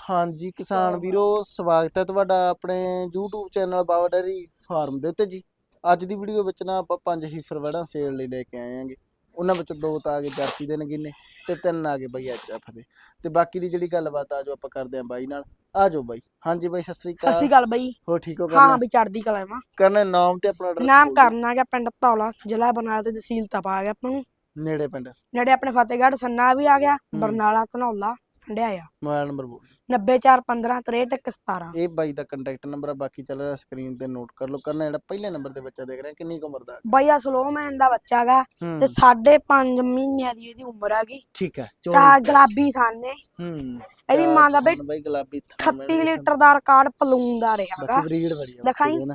ਹਾਂਜੀ ਕਿਸਾਨ ਵੀਰੋ ਸਵਾਗਤ ਹੈ ਤੁਹਾਡਾ ਆਪਣੇ YouTube channel Baba dairy farm ਦੇ ਉੱਤੇ ਜੀ। ਅੱਜ ਦੀ ਵੀਡੀਓ ਵਿੱਚ ਨਾ ਆਪਾਂ ਪੰਜ ਹੀਫਰ ਵੜਾਂ ਸੇਲ ਲਈ ਲੈ ਕੇ ਆਏ ਆਂਗੇ ਉਹਨਾਂ ਵਿੱਚੋਂ ਦੋ ਤਾਂ ਆ ਗਏ ਜਰਸੀ ਦੇ ਨਗੀਨੇ ਤੇ ਤਿੰਨ ਆ ਗਏ ਬਾਈ ਐਚਐਫ ਦੇ। ਤੇ ਬਾਕੀ ਦੀ ਜਿਹੜੀ ਗੱਲਬਾਤ ਆ ਜੋ ਆਪਾਂ ਕਰਦੇ ਆਂ ਬਾਈ ਨਾਲ। ਆ ਜਾਓ ਬਾਈ। ਹਾਂਜੀ ਬਾਈ ਸਤਿ ਸ੍ਰੀ ਸਤਿ ਸ਼੍ਰੀ ਅਕਾਲ ਅਕਾਲ ਬਈ। ਹੋ ਠੀਕ ਹੋ ਹਾਂ ਕਰਨਾ? ਵੀ ਚੜਦੀ ਕਲਾ ਮਾ। ਕਰਨਾ ਨਾਮ ਤੇ ਆਪਣਾ address ਨਾਮ। ਕਰਨਾ ਗਿਆ ਪਿੰਡ ਧੌਲਾ ਜ਼ਿਲ੍ਹਾ ਬਰਨਾਲਾ ਤੇ ਤਹਿਸੀਲ ਤਪਾ ਆ ਗਿਆ ਆਪਾਂ ਨੂੰ। ਨੇੜੇ ਪਿੰਡ। ਨੇੜੇ ਆਪਣੇ ਫਤਿਹਗੜ੍ਹ ਸੰਨਾ ਵੀ ਆ ਗਿਆ ਬਰਨਾਲਾ ਧਨੌਲਾ। ਹੰਡਿਆਇਆ ਮੋਬਾਈਲ ਨੰਬਰ ਬੋਲ। 90415 6317 ਇਹ ਬਾਈ ਦਾ ਕੰਟੈਕਟ ਨੰਬਰ ਆ ਬਾਕੀ ਚੱਲ ਰਿਹਾ ਸਕਰੀਨ ਤੇ ਨੋਟ ਕਰ ਲਓ। ਕਰਨਾ ਜਿਹੜਾ ਪਹਿਲੇ ਨੰਬਰ ਤੇ ਬੱਚਾ ਦੇਖ ਰਿਹਾ ਕਿੰਨੀ ਕੁ ਉਮਰ ਦਾ ਬਈ ਆ ਸਲੋਮੈਨ ਦਾ ਬੱਚਾ ਗਾ ਤੇ ਹੂੰ ਸਾਢੇ ਪੰਜ ਮਹੀਨਿਆਂ ਦੀ ਇਹਦੀ ਉਮਰ ਹੈਗੀ। ਠੀਕ ਹੈ ਚੋਣ ਚਾਰ ਗੁਲਾਬੀ ਹੂੰ ਇਹਦੀ ਮਾਂ ਦਾ ਬਈ ਗੁਲਾਬੀ ਥਣ 38 ਲੀਟਰ ਦਾ ਰਿਕਾਰਡ ਪਲੂਨ ਦਾ ਰਿਹਾਗਾ ਬਾਕੀ ਬਰੀਡ ਬੜੀ ਆ ਦਿਖਾਈ। ਬੱਚੇ ਦੀ ਨਾ।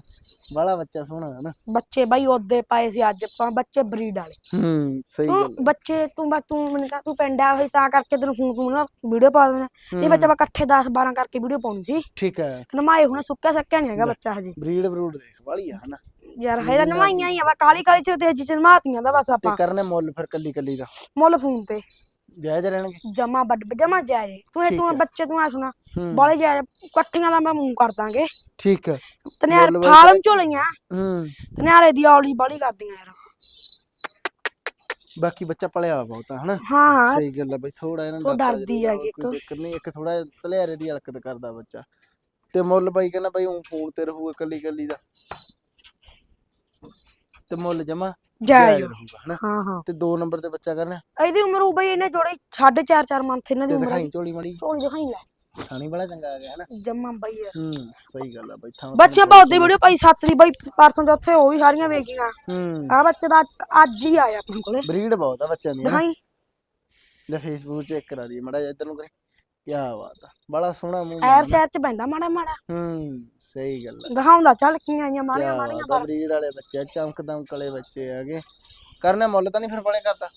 ਬਾਲਾ ਬੱਚਾ ਸੋਹਣਾ ਹੈ ਨਾ। ਬੱਚੇ ਬਈ ਉਹਦੇ ਪਾਏ ਸੀ ਅੱਜ ਆਪਾਂ ਬੱਚੇ ਬਰੀਡ ਵਾਲੇ। ਹੂੰ ਸਹੀ ਤੂੰ ਗੱਲ ਬੱਚੇ ਤੂੰ ਬਸ ਤੂੰ ਮੈਨੂੰ ਕਹ ਤੂੰ ਪਿੰਡ ਆ ਹੋਈ ਤਾਂ ਕਰਕੇ ਤੈਨੂੰ ਫੋਨ ਤੂੰ ਨਾ ਵੀਡੀਓ ਪਾ ਦੇਣਾ ਨਹੀਂ ਬੱਚਾ ਮੈਂ ਇਕੱਠੇ 10 12 ਕਰਕੇ ਵੀਡੀਓ ਪਾਉਣੀ ਸੀ। ਠੀਕ ਹੈ। ਨਮਾਏ ਹੁਣ ਸੁੱਕਿਆ ਸੱਕਿਆ ਨਹੀਂ ਹੈਗਾ ਬੱਚਾ ਹਜੇ। ਬਰੀਡ ਬਰੂਡ ਦੇਖ ਵਾਲੀ ਆ ਹਨਾ। ਯਾਰ ਹਜੇ ਨਮਾਈਆਂ ਹੀ ਆ ਕਾਲੀ ਕਾਲੀ ਚ ਤੇਜੀ ਚ ਨਮਾਤੀਆਂ ਦਾ ਬਸ ਤੇ ਆਪਾਂ। ਕਰਨੇ ਮੁੱਲ ਫਿਰ ਕੱਲੀ ਕੱਲੀ ਦਾ। ਮੁੱਲ ਫੋਨ ਤੇ। ਜਾਇਜ਼ ਰਹਿਣਗੇ। ਜਮਾ ਬੱਡ ਜਮਾ ਜਾਏ ਤੂੰ ਤੂੰ ਹੈ। ਬੱਚੇ ਤੂੰ ਆ ਸੁਣਾ ਹੂੰ। ਬਾਲੇ ਜਾਏ ਇਕੱਠੀਆਂ ਦਾ ਮੈਂ ਮੂੰਹ ਕਰ ਦਾਂਗੇ। ਠੀਕ ਹੈ। ਫਾਰਮ ਚੋਂ ਲਈਆਂ ਹੂੰ। ਤਨਿਆਰੇ ਦੀ ਔਲੀ ਬਾਲੀ ਕਰਦੀਆਂ ਯਾਰ। ਬਾਕੀ ਬੱਚਾ ਪਲਿਆ ਬਹੁਤ ਆ ਹਨਾ? ਹਾਂ। ਹਾਂ ਸਹੀ ਗੱਲ ਆ ਬਈ ਥੋੜਾ ਇਹਨਾਂ ਉਹ ਦਾ ਡਰਦੀ ਹੈਗੀ ਇੱਕ। ਕੋਈ ਚੱਕਰ ਨਹੀਂ ਇੱਕ ਥੋੜਾ ਤਲਿਆਰੇ ਦੀ ਹਰਕਤ ਕਰਦਾ ਬੱਚਾ। ਤੇ ਮੁੱਲ ਬਾਈ ਕਹਿੰਦਾ ਬਾਈ ਉਹ ਫੋਨ ਤੇ ਰਹੂਗਾ ਕੱਲੀ ਕੱਲੀ ਦਾ। ਤੇ ਮੁੱਲ ਜਮਾ ਜਾਇਜ਼। ਰਹੂਗਾ ਹਨਾ? ਹਾਂ ਹਾਂ। ਤੇ ਦੋ ਨੰਬਰ ਤੇ ਬੱਚਾ ਕਰਨਾ ਇਹਦੀ ਉਮਰ ਉਹ ਬਈ ਇਹਨੇ ਜੋੜੇ 4.5 4 ਮੰਥ ਇਹਨਾਂ ਦੀ ਉਮਰ ਦਿਖਾਈ ਝੋਲੀ ਮੜੀ। ਚੋਲੀ ਦਿਖਾਈ ਲੈ। ਥਾਣੀ ਬੜਾ ਚੰਗਾ ਆ ਗਿਆ ਹਨਾ ਜਮਾ ਬਈ ਯਾਰ ਹੂੰ ਸਹੀ ਗੱਲ ਆ ਬਾਈ ਥਾਂ ਬੱਚੇ ਬਹੁਤ ਦੀ ਵੀਡੀਓ ਪਾਈ ਸੱਤ ਦੀ ਬਈ ਪਰਸੋਂ ਦੇ ਉੱਥੇ ਉਹ ਵੀ ਸਾਰੀਆਂ ਵੇਖੀਆਂ। ਹੂੰ। ਆ ਬੱਚੇ ਦਾ ਅੱਜ- ਅੱਜ ਹੀ ਆਇਆ ਆਪਣੇ ਕੋਲੇ। ਬਰੀਡ ਬਹੁਤ ਆ ਬੱਚਿਆਂ ਦੀ ਦਿਖਾਈ। ਲੈ ਫੇਸਬੁੱਕ ਚੈੱਕ ਕਰਾ ਦੀ ਮੜਾ ਇੱਧਰ ਨੂੰ ਕਰੇ। ਕੀ ਬਾਤ ਆ ਬੜਾ ਸੋਹਣਾ ਮੂੰਹ ਐਰ ਸ਼ਹਿਰ ਚ ਪੈਂਦਾ ਮਾੜਾ ਮਾੜਾ। ਹੂੰ ਸਹੀ ਗੱਲ ਆ। ਦਿਖਾਉਂਦਾ ਚੱਲ ਕੀ ਆਈਆਂ ਕਿਆ ਮਾੜੀਆਂ ਮਾੜੀਆਂ ਬਾਤ ਆ ਬਰੀਡ ਵਾਲੇ ਬੱਚੇ ਚਮਕ ਦਮਕ ਵਾਲੇ ਬੱਚੇ ਹੈਗੇ। ਕਰਨੇ ਮੁੱਲ ਤਾਂ ਨਹੀਂ ਫਿਰ ਬੜੇ ਕਰਦਾ।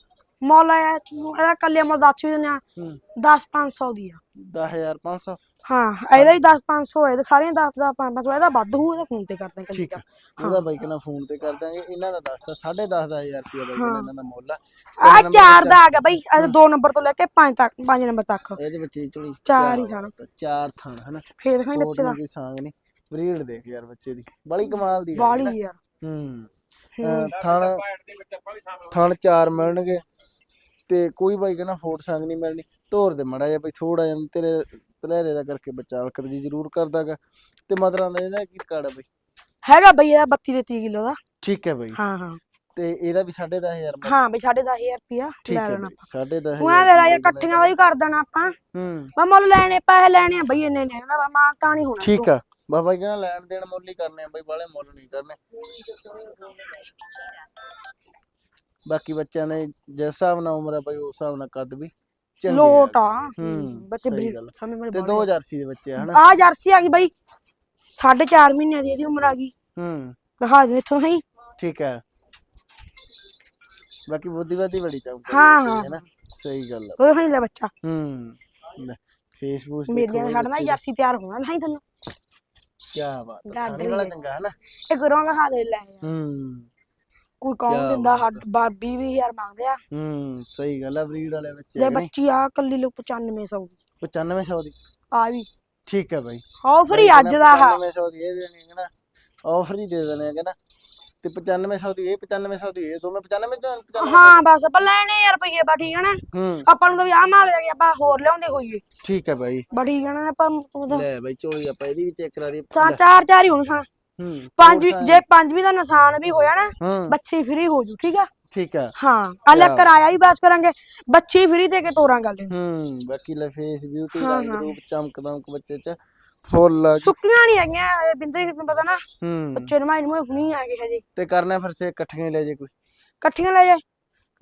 ਮੁੱਲ ਆਇਆ ਇਹਦਾ ਕੱਲੇ ਮੁੱਲ ਦੱਸ ਵੀ ਦਿੰਦੇ ਆ ਹੂੰ। 10 500 ਦੀ ਆ। 10500 ਹਾਂ ਇਹਦਾ ਹੀ 10 500 ਇਹਦੇ ਸਾਰੀਆਂ 10 ਦਾ 500 ਇਹਦਾ ਵੱਧ ਹੋਊ ਇਹਦਾ ਫੋਨ ਤੇ ਕਰਦੇ ਕੱਲੀ ਠੀਕ ਆ। ਉਹਦਾ ਬਾਈ ਕਹਿੰਦਾ ਫੋਨ ਤੇ ਕਰ ਦਾਂਗੇ ਇਹਨਾਂ ਦਾ ਦੱਸਦਾ 10500 ਦਾ ਹਜ਼ਾਰ ਰੁਪਏ ਬਾਈ ਕਹਿੰਦਾ ਇਹਨਾਂ ਦਾ ਮੁੱਲ ਆ। ਆ ਚਾਰ ਦਾ ਗਿਆ ਬਈ ਇਹ ਦੋ ਨੰਬਰ ਤੋਂ ਲੈ ਕੇ ਪੰਜ ਤੱਕ ਪੰਜ ਨੰਬਰ ਤੱਕ। ਇਹਦੇ ਵਿੱਚ ਹੀ ਚੋਲੀ ਚਾਰ ਹੀ ਥਣ ਚਾਰ ਥਣ ਹਨਾ ਫੇਰ ਦਿਖਾਈ ਬੱਚੇ ਦਾ। ਕੋਈ ਸਾਂਗ ਨਹੀਂ। ਬਰੀਡ ਦੇਖ ਯਾਰ ਬੱਚੇ ਦੀ। ਬੜੀ ਕਮਾਲ ਦੀ ਹੈ ਬਾਲੀ ਯਾਰ ਹੂੰ। ਥਣ ਥਣ ਚਾਰ ਮਿਲਣਗੇ ਤੇ ਕੋਈ ਬਾਈ ਕਹਿੰਦਾ ਫੋਟ ਸੰਗ ਨਹੀਂ ਮਿਲਣੀ। ਧੋਰ ਦੇ ਮੜਾ ਜਿਹਾ ਬਈ ਥੋੜਾ ਜਿਹਾ ਤੇਰੇ ਤਲੇਰੇ ਦਾ ਕਰਕੇ ਬੱਚਾ ਹਲਕਤ ਜੀ ਜ਼ਰੂਰ ਕਰਦਾਗਾ ਤੇ ਮਦਰਾਂ ਦਾ ਇਹਦਾ ਕੀ ਹੈ ਬਈ? ਹੈਗਾ ਬਈ ਇਹਦਾ 32 ਦੇ 30 ਕਿਲੋ ਦਾ। ਠੀਕ ਹੈ ਬਈ। ਹਾਂ ਹਾਂ। ਤੇ ਇਹਦਾ ਵੀ 10500 ਰੁਪਏ ਹਾਂ ਬਈ 10500 ਰੁਪਿਆ ਲੈ ਲੈਣਾ ਬਈ 10500 ਤੂੰ ਐ ਲੈ ਲਾ ਯਾਰ ਇਕੱਠੀਆਂ ਦਾ ਹੀ ਕਰ ਦੇਣਾ ਆਪਾਂ। ਹੂੰ। ਮੈਂ ਮੁੱਲ ਲੈਣੇ ਪੈਸੇ ਲੈਣੇ ਆ ਬਈ ਇੰਨੇ ਨੇ। ਨਾ ਮਾਂ ਤਾਂ ਨਹੀਂ ਹੋਣਾ ਠੀਕ ਆ। ਬਾਬਾ ਜੀ ਕਹਿੰਦਾ ਲੈਣ ਦੇਣ ਮੁੱਲ ਹੀ ਕਰਨੇ ਆ ਬਈ ਬਾਲੇ ਮੁੱਲ ਨਹੀਂ ਕਰਨੇ। ਬਾਕੀ ਬੱਚਿਆਂ ਨੇ ਜਿਸ ਹਿਸਾਬ ਨਾਲ ਉਮਰ ਹੈ ਬਈ ਉਸ ਹਿਸਾਬ ਨਾਲ ਕੱਦ ਵੀ ਚੰਗੇ ਲੋਟ ਆ। ਆ ਹੂੰ, ਬੱਚੇ ਸਹੀ ਬਰੀਡ ਗੱਲ। ਮੇਰੇ ਤੇ ਦੋ ਜਰਸੀ ਦੇ ਬੱਚੇ ਆ ਹਨਾ? ਆ ਜਰਸੀ ਆ ਗਈ ਬਈ। 4.5 ਮਹੀਨਿਆਂ ਦੀ ਇਹਦੀ ਉਮਰ ਆ ਗਈ। ਹੂੰ। ਦਿਖਾ ਦੇ ਇੱਥੋਂ ਹੀ ਠੀਕ ਹੈ ਬਾਕੀ ਬੁੱਧੀਵਾਦੀ ਬੜੀ ਚੌਂਕ ਹਾਂ, ਹਾਂ। ਹੈ। ਨਾ ਸਹੀ ਗੱਲ ਆ। ਉਹ ਹੀ ਲੈ ਬੱਚਾ। ਹੂੰ ਫੇਸਬੁੱਕ ਮੇਰੀਆਂ ਦੇ ਖੜਨਾ ਜਰਸੀ ਤਿਆਰ ਹੋਣਾ ਨਹੀਂ ਤੈਨੂੰ ਕੀ ਬਾਤ ਹੈ ਡਰ ਖਾਣੇ ਵਾਲਾ ਚੰਗਾ ਹੈ ਨਾ। ਇਹ ਕਰੋਂ ਦਿਖਾ ਦੇ ਲੈ ਹੂੰ। ਕੋਈ ਕੌਣ ਦਿੰਦਾ ਹੱਡ 20000 ਮੰਗਦੇ ਆ। ਹੂੰ। ਸਹੀ ਗੱਲ ਆ ਬਰੀਡ ਵਾਲੇ ਬੱਚੇ ਜੇ ਹੈਗੇ ਨੇ। ਬੱਚੀ ਆ ਕੱਲੀ ਲੋ 9500 ਦੀ। 9500 ਦੀ? ਆ ਵੀ। ਠੀਕ ਹੈ ਬਾਈ। ਆਫਰ ਹੀ ਅੱਜ ਦਾ ਆ 9500 ਦੀ ਇਹ ਦੇਣੀ ਹੈ ਨਾ। ਆਫਰ ਹੀ ਦੇ ਦੇਣੇ ਹੈਗੇ ਨਾ। ਤੇ 9500 ਦੀ ਇਹ 9500 ਦੀ ਇਹ ਦੋਵੇਂ 95 ਚੋਂ 95 ਹਾਂ ਬਸ ਆਪਾਂ ਲੈਣੇ ਆ ਰੁਪਈਏ ਬਾ ਠੀਕ ਹੈ ਨਾ? ਹੂੰ। ਆਪਾਂ ਨੂੰ ਤਾਂ ਵੀ ਆ ਮਾਲ ਕੇ ਆਪਾਂ ਹੋਰ ਲਿਆਉਂਦੇ ਹੋਈਏ। ਠੀਕ ਹੈ ਬਾਈ। ਬਾ ਠੀਕ ਹੈ ਨਾ ਆਪਾਂ ਉਹਦਾ- ਲੈ ਬਾਈ ਚੋਲੀ ਆਪਾਂ ਇਹਦੀ ਵੀ ਚੈੱਕ ਕਰਾ ਦੀ ਚਾਰ ਚਾਰ ਚਾਰ ਹੀ ਹੋਣ ਸਨ ਹੂੰ ਪੰਜ ਜੇ ਪੰਜ ਵੀ ਦਾ ਨੁਕਸਾਨ ਵੀ ਹੋਇਆ ਨਾ ਬੱਚੀ ਫ੍ਰੀ ਹੋ ਜੂ ਠੀਕ ਆ? ਠੀਕ ਹੈ ਹਾਂ। ਅਲੱਗ ਕਰਾਇਆ ਹੀ ਬਸ ਕਰਾਂਗੇ ਬੱਚੀ ਫ੍ਰੀ ਦੇ ਕੇ ਤੋਰਾਂ ਗੱਲ। ਹੂੰ ਬਾਕੀ ਲੈ ਫੇਸ ਬਿਊਟੀ ਰੰਗ। ਰੂਪ ਚਮਕ ਦਮਕ ਬੱਚੇ ਚ। ਫੁੱਲ। ਸੁੱਕੀਆਂ ਨਹੀਂ ਹੈਗੀਆਂ ਇਹ ਬਿੰਦਰ ਨੂੰ ਪਤਾ ਨਾ ਹੂੰ। ਬੱਚੇ ਨੂੰ ਮਾਈ ਨੂੰ ਹੁਣੀ ਆ ਗਏ ਹਜੇ। ਤੇ ਕਰਨਾ ਫਿਰ ਸੇ ਇਕੱਠੀਆਂ ਹੀ ਲੈ ਜੇ ਕੋਈ। ਇਕੱਠੀਆਂ ਲੈ ਜਾ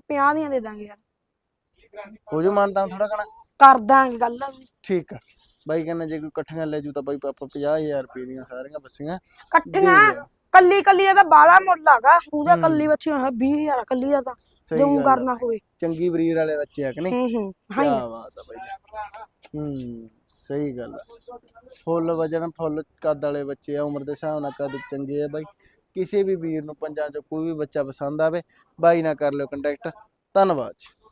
50 ਦੀਆਂ ਦੇ ਦਾਂਗੇ ਯਾਰ। ਹੋ ਜੋ ਮਾਨਤਾ ਥੋੜਾ ਕਣਾ ਕਰ ਦਾਂਗੇ ਗੱਲ ਠੀਕ ਆ। ਬਾਈ ਕਹਿੰਦਾ ਜੇ ਕੋਈ ਇਕੱਠੀਆਂ ਲੈ ਜੂ ਤਾਂ ਬਾਈ ਆਪਾਂ 50000 ਰੁਪਏ ਦੀਆਂ ਸਾਰੀਆਂ ਬੱਸੀਆਂ ਇਕੱਠੀਆਂ? ਕੱਲੀ ਕੱਲੀ ਦਾ ਬਾਲਾ ਮੁੱਲ ਹੈਗਾ। ਉਹਦਾ ਕੱਲੀ ਬੱਚੀ ਹੈ 20000 ਕੱਲੀ ਦਾ ਤਾਂ। ਸਹੀ ਜੋ ਗੱਲ ਆ। ਕਰਨਾ ਹੋਵੇ। ਚੰਗੀ ਬਰੀਡ ਵਾਲੇ ਬੱਚੇ ਆ ਕਿ ਨਹੀਂ? ਹੂੰ ਹੂੰ। ਹਾਂ ਕਿਆ ਬਾਤ ਆ ਬਾਈ। ਹੂੰ। ਸਹੀ ਗੱਲ ਆ। ਫੁੱਲ ਵਜਨ, ਫੁੱਲ ਕੱਦ ਵਾਲੇ ਬੱਚੇ ਆ, ਉਮਰ ਦੇ ਹਿਸਾਬ ਨਾਲ ਕੱਦ ਚੰਗੇ ਆ ਬਾਈ। ਕਿਸੇ ਵੀ ਵੀਰ ਨੂੰ ਪੰਜਾਂ ਚੋਂ ਕੋਈ ਵੀ ਬੱਚਾ ਪਸੰਦ ਆਵੇ, ਬਾਈ ਨਾਲ ਕਰ ਲਿਓ ਕੰਟੈਕਟ ਧੰਨਵਾਦ ਜੀ।